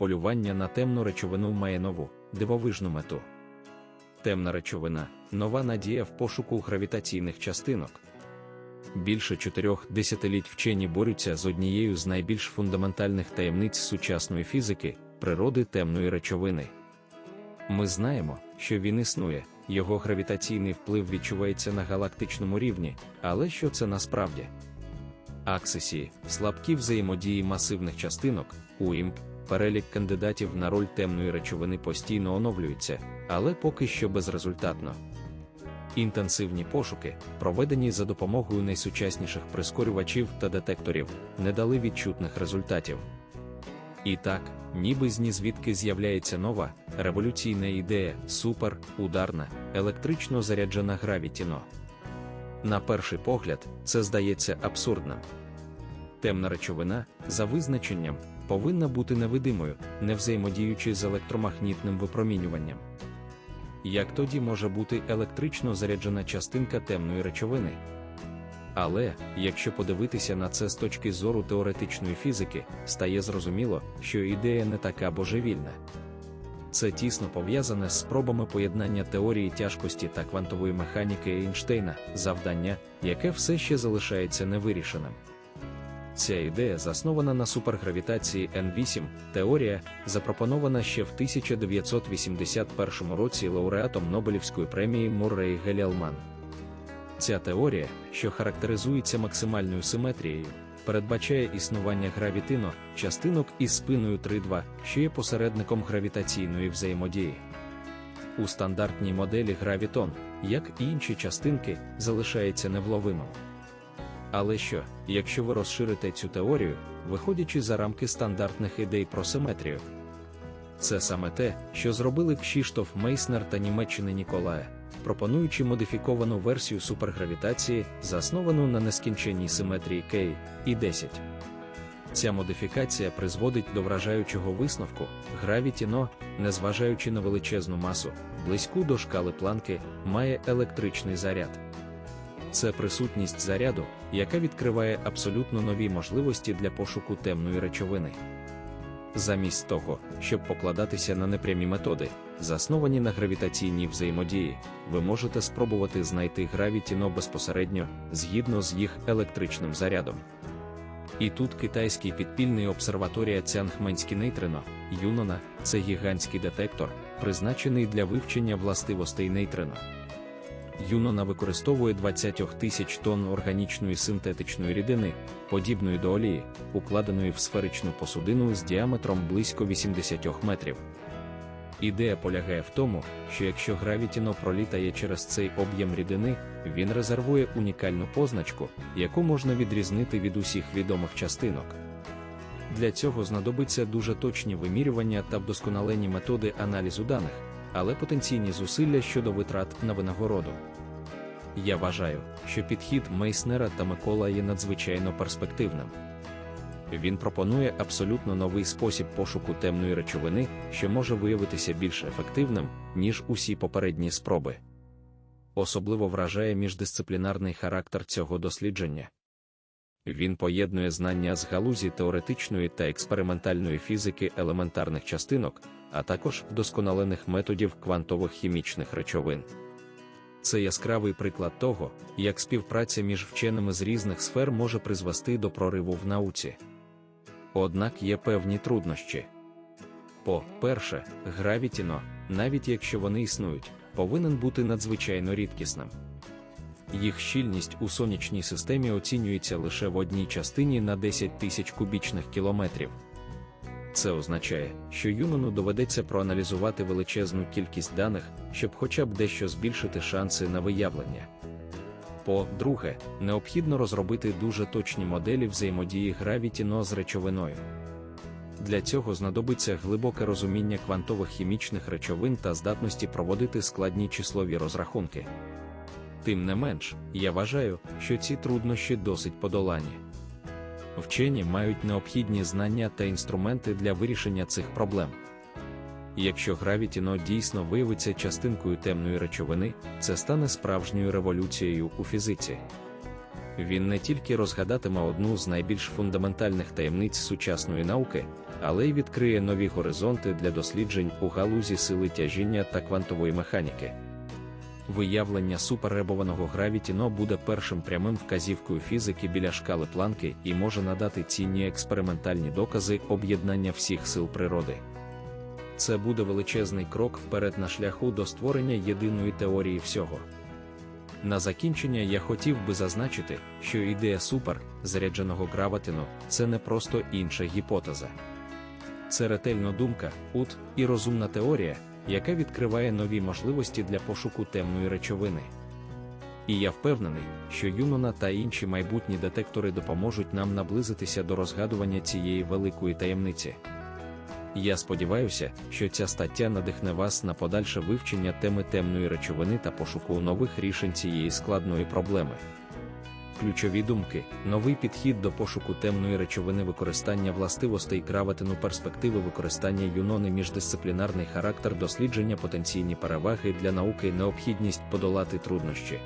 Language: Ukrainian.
полювання на темну речовину має нову, дивовижну мету. Темна речовина нова надія в пошуку гравітаційних частинок. Більше чотирьох десятиліть вчені борються з однією з найбільш фундаментальних таємниць сучасної фізики природи темної речовини. Ми знаємо, що він існує, його гравітаційний вплив відчувається на галактичному рівні, але що це насправді? Аксесії, слабкі взаємодії масивних частинок, УІМП, перелік кандидатів на роль темної речовини постійно оновлюється, але поки що безрезультатно. Інтенсивні пошуки, проведені за допомогою найсучасніших прискорювачів та детекторів, не дали відчутних результатів. І так, ніби з нізвідки з'являється нова, революційна ідея, супер, ударна, електрично заряджена гравітіно. На перший погляд, це здається абсурдним. Темна речовина, за визначенням, повинна бути невидимою, не взаємодіючи з електромагнітним випромінюванням. Як тоді може бути електрично заряджена частинка темної речовини? Але, якщо подивитися на це з точки зору теоретичної фізики, стає зрозуміло, що ідея не така божевільна. Це тісно пов'язане з спробами поєднання теорії тяжкості та квантової механіки Ейнштейна, завдання, яке все ще залишається невирішеним. Ця ідея заснована на супергравітації N8, теорія, запропонована ще в 1981 році лауреатом Нобелівської премії Муррей Геліалман. Ця теорія, що характеризується максимальною симетрією, передбачає існування гравітино, частинок із спиною 3,2, що є посередником гравітаційної взаємодії. У стандартній моделі гравітон, як і інші частинки, залишається невловимим. Але що, якщо ви розширите цю теорію, виходячи за рамки стандартних ідей про симетрію? Це саме те, що зробили Кшіштоф Мейснер та Німеччини Ніколая, пропонуючи модифіковану версію супергравітації, засновану на нескінченній симетрії К і 10. Ця модифікація призводить до вражаючого висновку, гравітіно, незважаючи на величезну масу, близьку до шкали планки, має електричний заряд. Це присутність заряду, яка відкриває абсолютно нові можливості для пошуку темної речовини. Замість того, щоб покладатися на непрямі методи, засновані на гравітаційній взаємодії, ви можете спробувати знайти гравітіно безпосередньо згідно з їх електричним зарядом. І тут китайський підпільний обсерваторія Цянхменський нейтрино, Юнона, це гігантський детектор, призначений для вивчення властивостей нейтрино. Юнона використовує 20 тисяч тонн органічної синтетичної рідини, подібної до олії, укладеної в сферичну посудину з діаметром близько 80 метрів. Ідея полягає в тому, що якщо гравітіно пролітає через цей об'єм рідини, він резервує унікальну позначку, яку можна відрізнити від усіх відомих частинок. Для цього знадобиться дуже точні вимірювання та вдосконалені методи аналізу даних, але потенційні зусилля щодо витрат на винагороду. Я вважаю, що підхід Мейснера та Микола є надзвичайно перспективним. Він пропонує абсолютно новий спосіб пошуку темної речовини, що може виявитися більш ефективним, ніж усі попередні спроби. Особливо вражає міждисциплінарний характер цього дослідження. Він поєднує знання з галузі теоретичної та експериментальної фізики елементарних частинок, а також вдосконалених методів квантових хімічних речовин. Це яскравий приклад того, як співпраця між вченими з різних сфер може призвести до прориву в науці. Однак є певні труднощі. По-перше, гравітіно, навіть якщо вони існують, повинен бути надзвичайно рідкісним. Їх щільність у сонячній системі оцінюється лише в одній частині на 10 тисяч кубічних кілометрів. Це означає, що Юнону доведеться проаналізувати величезну кількість даних, щоб хоча б дещо збільшити шанси на виявлення. По-друге, необхідно розробити дуже точні моделі взаємодії гравітіно з речовиною. Для цього знадобиться глибоке розуміння квантових хімічних речовин та здатності проводити складні числові розрахунки. Тим не менш, я вважаю, що ці труднощі досить подолані. Вчені мають необхідні знання та інструменти для вирішення цих проблем. Якщо гравітіно дійсно виявиться частинкою темної речовини, це стане справжньою революцією у фізиці. Він не тільки розгадатиме одну з найбільш фундаментальних таємниць сучасної науки, але й відкриє нові горизонти для досліджень у галузі сили тяжіння та квантової механіки. Виявлення суперребованого гравітіно буде першим прямим вказівкою фізики біля шкали планки і може надати цінні експериментальні докази об'єднання всіх сил природи. Це буде величезний крок вперед на шляху до створення єдиної теорії всього. На закінчення я хотів би зазначити, що ідея супер, зарядженого граватину, це не просто інша гіпотеза. Це ретельна думка, ут і розумна теорія, яка відкриває нові можливості для пошуку темної речовини. І я впевнений, що Юнона та інші майбутні детектори допоможуть нам наблизитися до розгадування цієї великої таємниці. Я сподіваюся, що ця стаття надихне вас на подальше вивчення теми темної речовини та пошуку нових рішень цієї складної проблеми. Ключові думки, новий підхід до пошуку темної речовини використання властивостей краватину перспективи використання юнони міждисциплінарний характер дослідження потенційні переваги для науки необхідність подолати труднощі.